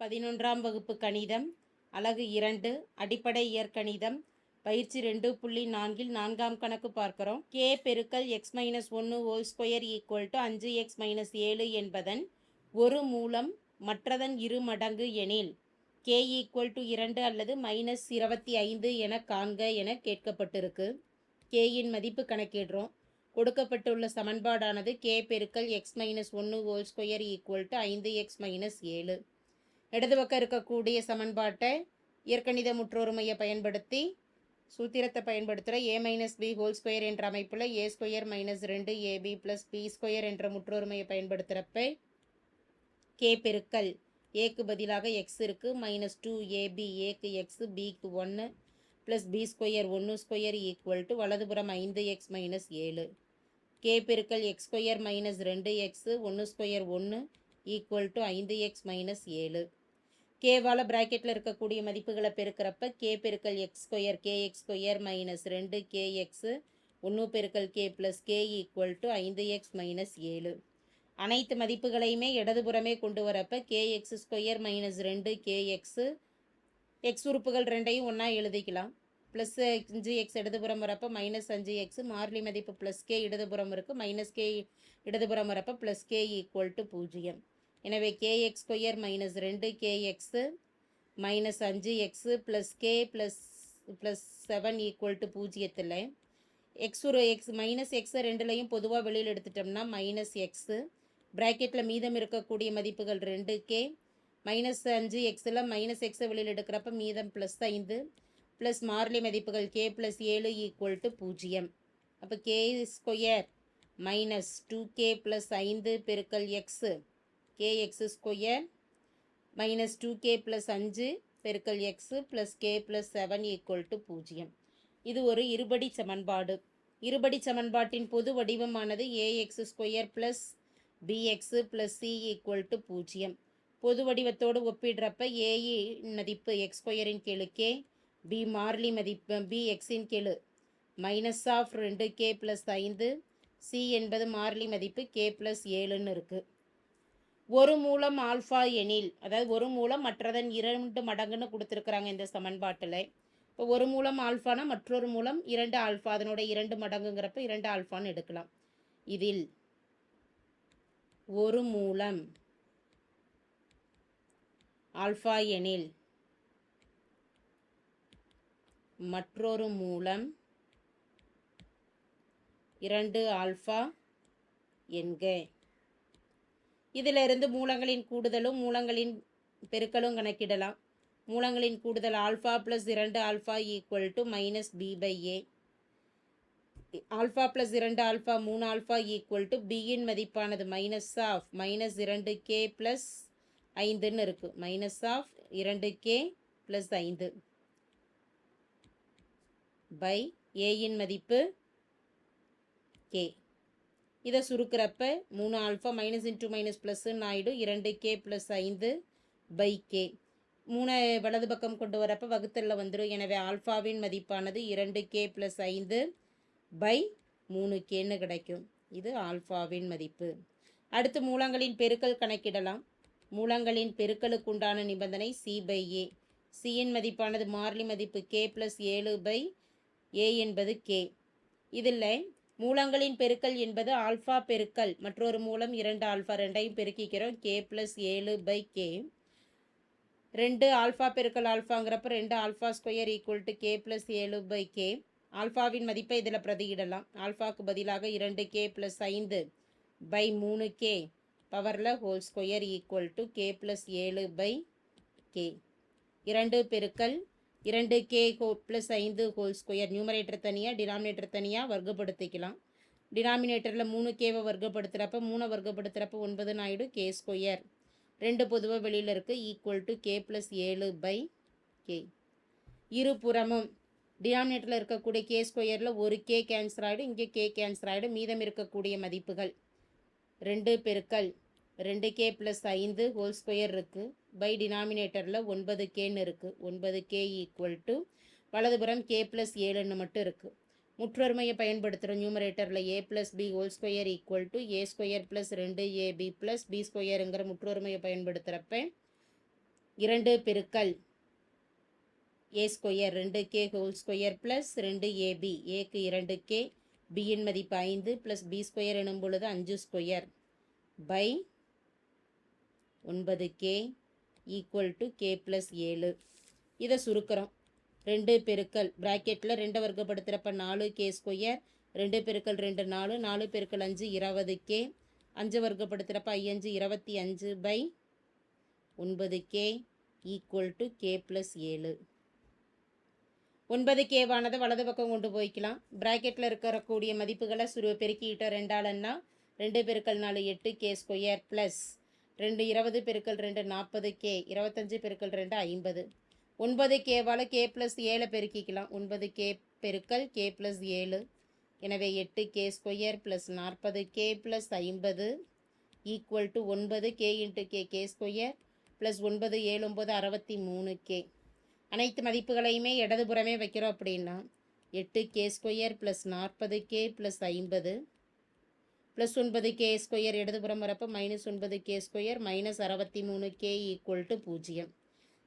பதினொன்றாம் வகுப்பு கணிதம் அலகு இரண்டு அடிப்படை இயற்கணிதம் பயிற்சி ரெண்டு புள்ளி நான்கில் நான்காம் கணக்கு பார்க்கிறோம். கே பெருக்கல் எக்ஸ் மைனஸ் ஒன்று ஹோல் ஸ்கொயர் ஈக்குவல் டு அஞ்சு எக்ஸ் மைனஸ் ஏழு என்பதன் ஒரு மூலம் மற்றதன் இரு மடங்கு எனில் கே ஈக்குவல் டு இரண்டு அல்லது மைனஸ் இருபத்தி ஐந்து என காண்க என கேட்கப்பட்டிருக்கு. கேயின் மதிப்பு கணக்கிடுறோம். கொடுக்கப்பட்டுள்ள சமன்பாடானது கே பெருக்கல் எக்ஸ் மைனஸ் ஒன்று ஹோல் ஸ்கொயர் ஈக்குவல் டு ஐந்து எக்ஸ் மைனஸ் ஏழு. இடது பக்கம் இருக்கக்கூடிய சமன்பாட்டை இயற்கணித முற்றொருமையை பயன்படுத்தி சூத்திரத்தை பயன்படுத்துகிற A minus B whole square என்ற அமைப்பில் ஏ ஸ்கொயர் மைனஸ் ரெண்டு ஏபி ப்ளஸ் பி ஸ்கொயர் என்ற முற்றொருமையை பயன்படுத்துகிறப்ப கே பெருக்கல். ஏக்கு பதிலாக எக்ஸ் இருக்குது மைனஸ் டூ ஏபி ஏக்கு எக்ஸு பிக்கு ஒன்று ப்ளஸ் பி ஸ்கொயர் ஒன்று ஸ்கொயர் ஈக்குவல் டு வலதுபுறம் ஐந்து எக்ஸ் மைனஸ் ஏழு. கே பெருக்கல் எக்ஸ் ஸ்கொயர் மைனஸ் ரெண்டு எக்ஸு ஒன்று ஸ்கொயர் ஒன்று ஈக்குவல் டு ஐந்து எக்ஸ் மைனஸ் ஏழு. கேவால் ப்ராக்கெட்டில் இருக்கக்கூடிய மதிப்புகளை பெருக்கிறப்ப கே பெருக்கல் X square K X square minus ரெண்டு கே எக்ஸு ஒன்று பெருக்கல் K plus K equal to ஐந்து எக்ஸ் மைனஸ் ஏழு. அனைத்து மதிப்புகளையுமே இடதுபுறமே கொண்டு வரப்ப கே எக்ஸ் ஸ்கொயர் மைனஸ் ரெண்டு கே எக்ஸு எக்ஸ் உறுப்புகள் ரெண்டையும் ஒன்றா எழுதிக்கலாம். ப்ளஸ் அஞ்சு எக்ஸ் இடதுபுறம் வரப்போ மைனஸ் அஞ்சு எக்ஸ் மார்லி மதிப்பு ப்ளஸ் கே இடதுபுறம் இருக்குது மைனஸ் கே இடதுபுறம் வரப்போ ப்ளஸ் கே ஈக்குவல் டு பூஜ்ஜியம். எனவே கேஎக்ஸ் ஸ்கொயர் மைனஸ் ரெண்டு கேஎக்ஸு மைனஸ் அஞ்சு X plus K plus plus seven equal to பூஜ்ஜியத்தில். எக்ஸ் ஒரு எக்ஸ் மைனஸ் எக்ஸை ரெண்டுலையும் பொதுவாக வெளியில் எடுத்துட்டோம்னா மைனஸ் எக்ஸு ப்ராக்கெட்டில் மீதம் இருக்கக்கூடிய மதிப்புகள் ரெண்டு கே மைனஸ் அஞ்சு எக்ஸில் மைனஸ் எக்ஸை வெளியில் எடுக்கிறப்ப மீதம் ப்ளஸ் ஐந்து ப்ளஸ் மார்லி மதிப்புகள் கே ப்ளஸ் ஏழு ஈக்குவல் டு பூஜ்ஜியம். அப்போ K square minus two K plus ஐந்து பெருக்கல் X K X square minus two K plus அஞ்சு பெருக்கல் X plus K plus seven equal to பூஜ்ஜியம். இது ஒரு இருபடி சமன்பாடு. இருபடி சமன்பாட்டின் பொது வடிவமானது A X square plus BX plus C equal to பூஜ்ஜியம். பொது வடிவத்தோடு ஒப்பிடுறப்ப ஏஇ e மதிப்பு எக்ஸ் ஸ்கொயரின் கீழ் கே பி மார்லி மதிப்பு பி எக்ஸின் கீழ் மைனஸ் ஆஃப் ரெண்டு கே ப்ளஸ் ஐந்து சி என்பது மார்லி மதிப்பு கே ப்ளஸ் ஏழுன்னு இருக்குது ஒரு மூலம் ஆல்ஃபா எனில் அதாவது ஒரு மூலம் மற்றதன் இரண்டு மடங்குன்னு கொடுத்துருக்குறாங்க இந்த சமன்பாட்டில். இப்போ ஒரு மூலம் ஆல்ஃபானா மற்றொரு மூலம் இரண்டு ஆல்ஃபா அதனோட இரண்டு மடங்குங்கிறப்ப இரண்டு ஆல்ஃபான்னு எடுக்கலாம். இதில் ஒரு மூலம் ஆல்ஃபா எனில் மற்றொரு மூலம் இரண்டு ஆல்ஃபா என்க. இதிலிருந்து மூலங்களின் கூடுதலும் மூலங்களின் பெருக்கலும் கணக்கிடலாம். மூலங்களின் கூடுதல் ஆல்ஃபா ப்ளஸ் இரண்டு alpha equal to minus B by A alpha plus இரண்டு ஆல்ஃபா மூணு ஆல்ஃபா ஈக்குவல் டு பியின் மதிப்பானது மைனஸ் ஆஃப் மைனஸ் இரண்டு கே ப்ளஸ் ஐந்துன்னு இருக்குது மைனஸ் ஆஃப் இரண்டு கே ப்ளஸ் ஐந்து பை ஏயின் மதிப்பு கே இதை சுருக்கிறப்ப மூணு ஆல்ஃபா மைனஸ் இன்ட்டு மைனஸ் ப்ளஸ்ன்னு ஆகிடும் இரண்டு கே ப்ளஸ் ஐந்து பை கே மூணு வலது பக்கம் கொண்டு வரப்போ வகுத்தலில் வந்துடும் எனவே ஆல்ஃபாவின் மதிப்பானது இரண்டு கே ப்ளஸ் ஐந்து பை மூணு கேன்னு கிடைக்கும். இது ஆல்ஃபாவின் மதிப்பு. அடுத்து மூலங்களின் பெருக்கல் கணக்கிடலாம். மூலங்களின் பெருக்கலுக்கு உண்டான நிபந்தனை சி பை ஏ சியின் மதிப்பானது மாறிலி மதிப்பு கே ப்ளஸ் ஏழு பை ஏ என்பது கே இதில் மூலங்களின் பெருக்கல் என்பது ஆல்ஃபா பெருக்கல். மற்றொரு மூலம் இரண்டு ஆல்ஃபா ரெண்டையும் பெருக்கிக்கிறோம். கே ப்ளஸ் ஏழு பை கே ரெண்டு ஆல்ஃபா பெருக்கல் ஆல்ஃபாங்கிறப்ப ரெண்டு alpha square equal to K plus ஏழு பை கே ஆல்ஃபாவின் மதிப்பை இதில் பிரதியிடலாம். ஆல்ஃபாவுக்கு பதிலாக இரண்டு கே ப்ளஸ் ஐந்து பை மூணு கே பவரில் whole square equal to K plus ஏழு பை கே இரண்டு பெருக்கல் இரண்டு கே ஹோ ப்ளஸ் ஐந்து ஹோல் ஸ்கொயர் நியூமரேட்டர் தனியாக டினாமினேட்டர் தனியாக வர்க்கப்படுத்திக்கலாம். டினாமினேட்டரில் மூணு கேவை வர்க்கப்படுத்துகிறப்ப மூணை வர்க்கப்படுத்துகிறப்ப ஒன்பதுன்னு ஆகிடும் கே ஸ்கொயர் ரெண்டு பொதுவாக வெளியில் இருக்குது ஈக்குவல் டு கே ப்ளஸ் ஏழு பை கே இருபுறமும் டினாமினேட்டரில் இருக்கக்கூடிய கே ஸ்கொயரில் ஒரு கே கேன்சர் ஆகிடும் இங்கே கே கேன்சர் ஆகிடும் மீதம் இருக்கக்கூடிய மதிப்புகள். ரெண்டு பெருக்கல் ரெண்டு கே ப்ளஸ் ஐந்து ஹோல் ஸ்கொயர் இருக்குது பை டினாமினேட்டரில் ஒன்பது கேன்னு இருக்குது ஒன்பது கே ஈக்குவல் டு வலதுபுறம் கே ப்ளஸ் ஏழுன்னு மட்டும் இருக்குது முற்றொருமையை பயன்படுத்துகிற நியூமரேட்டரில் A plus B whole square equal to A square plus ரெண்டு ஏபி ப்ளஸ் பி ஸ்கொயருங்கிற முற்றொருமையை பயன்படுத்துகிறப்ப இரண்டு பெருக்கல் ஏ ஸ்கொயர் ரெண்டு கே ஹோல் ஸ்கொயர் ப்ளஸ் ரெண்டு ஏபி ஏக்கு இரண்டு கே பியின் மதிப்பு ஐந்து ப்ளஸ் பி ஸ்கொயர் எனும் பொழுது அஞ்சு ஸ்கொயர் பை ஒன்பது K equal to K plus ஏழு. இதை சுருக்கிறோம். ரெண்டு பெருக்கல் ப்ராக்கெட்டில் ரெண்டை வர்க்கப்படுத்துகிறப்ப நாலு கே ஸ்கொயர் ரெண்டு பெருக்கல் ரெண்டு நாலு நாலு பெருக்கல் அஞ்சு இருபது கே அஞ்சு வர்க்கப்படுத்துகிறப்ப ஐயஞ்சு இருபத்தி அஞ்சு பை ஒன்பது K equal to K plus ஏழு. ஒன்பது கேவானதை வலது பக்கம் கொண்டு போய்க்கலாம். ப்ராக்கெட்டில் இருக்கக்கூடிய மதிப்புகளை சுரு பெருக்கிட்டோம் ரெண்டாளன்னா ரெண்டு பெருக்கல் நாலு எட்டு கே ஸ்கொயர் ப்ளஸ் ரெண்டு இருபது பெருக்கல் ரெண்டு நாற்பது கே இருபத்தஞ்சு பெருக்கல் ரெண்டு ஐம்பது. ஒன்பது கேவால் கே ப்ளஸ் ஏழை பெருக்கிக்கலாம். ஒன்பது கே பெருக்கல் கே ப்ளஸ் ஏழு. எனவே எட்டு கே ஸ்கொயர் ப்ளஸ் நாற்பது கே ப்ளஸ் ஐம்பது ஈக்குவல் டு ஒன்பது K into K K square plus ஒன்பது ஏழு ஒம்பது அறுபத்தி மூணு கே. அனைத்து மதிப்புகளையுமே இடதுபுறமே வைக்கிறோம் அப்படின்னா எட்டு கே ஸ்கொயர் ப்ளஸ் நாற்பது கே ப்ளஸ் ஐம்பது ப்ளஸ் ஒன்பது கே ஸ்கொயர் இடதுபுறம் வரப்போ மைனஸ் ஒன்பது கே ஸ்கொயர் மைனஸ் அறுபத்தி மூணு கே ஈக்குவல் டு பூஜ்ஜியம்.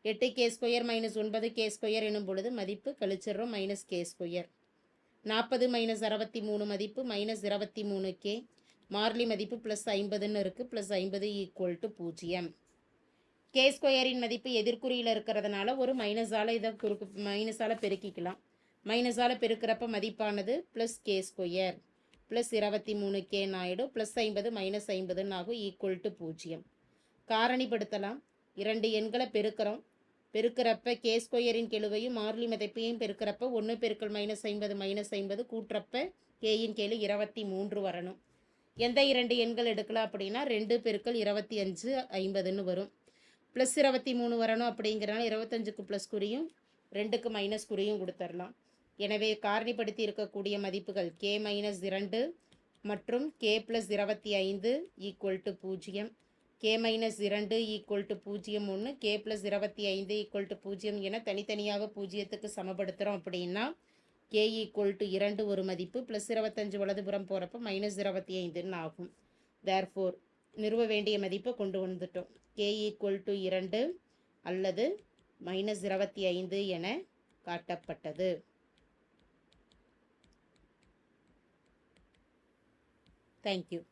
எட்டு கே ஸ்கொயர் மைனஸ் ஒன்பது கே ஸ்கொயர் எனும் பொழுது மதிப்பு கழிச்சிடுறோம் மைனஸ் கே ஸ்கொயர் நாற்பது மைனஸ் அறுபத்தி மூணு மதிப்பு மைனஸ் இருபத்தி மூணு கே மார்லி மதிப்பு ப்ளஸ் ஐம்பதுன்னு இருக்குது ப்ளஸ் ஐம்பது ஈக்குவல் டு பூஜ்ஜியம். கே ஸ்கொயரின் மதிப்பு எதிர்குறியில் இருக்கிறதுனால ஒரு மைனஸால் இதை குறுக்கு மைனஸால் பெருக்கிக்கலாம். மைனஸால் பெருக்கிறப்ப மதிப்பானது ப்ளஸ் கே ஸ்கொயர் ப்ளஸ் இருபத்தி மூணு கேன்னு ஆகிடும் ப்ளஸ் ஐம்பது மைனஸ் ஐம்பதுன்னு ஆகும் ஈக்குவல் டு பூஜ்ஜியம். காரணிப்படுத்தலாம். இரண்டு எண்களை பெருக்கிறோம். பெருக்கிறப்ப கே ஸ்கொயரின் கெழுவையும் மார்லி மதிப்பையும் பெருக்கிறப்ப ஒன்று பெருக்கல் மைனஸ் ஐம்பது மைனஸ் ஐம்பது கூட்டுறப்ப கேயின் கேளு இருபத்தி மூன்று வரணும். எந்த இரண்டு எண்கள் எடுக்கலாம் அப்படின்னா ரெண்டு பெருக்கள் இருபத்தி அஞ்சு ஐம்பதுன்னு வரும். ப்ளஸ் இருபத்தி மூணு வரணும் அப்படிங்கிறனால இருபத்தஞ்சுக்கு ப்ளஸ் குறியும் ரெண்டுக்கு மைனஸ் குறியும் கொடுத்துடலாம். எனவே காரணிப்படுத்தி இருக்கக்கூடிய மதிப்புகள் கே மைனஸ் இரண்டு மற்றும் கே ப்ளஸ் இருபத்தி ஐந்து ஈக்குவல் டு பூஜ்ஜியம். கே மைனஸ் இரண்டு ஈக்குவல் டு பூஜ்ஜியம் ஒன்று கே ப்ளஸ் இருபத்தி ஐந்து ஈக்குவல் டு பூஜ்ஜியம் என தனித்தனியாக பூஜ்ஜியத்துக்கு சமப்படுத்துகிறோம் அப்படின்னா கே ஈக்குவல் டு இரண்டு ஒரு மதிப்பு ப்ளஸ் இருபத்தஞ்சு வலதுபுறம் போகிறப்ப மைனஸ் இருபத்தி ஐந்துன்னு ஆகும். தேர்ஃபோர் நிறுவ வேண்டிய மதிப்பை கொண்டு வந்துட்டோம். கே ஈக்குவல் டு இரண்டு அல்லது மைனஸ் இருபத்தி ஐந்து என காட்டப்பட்டது. Thank you.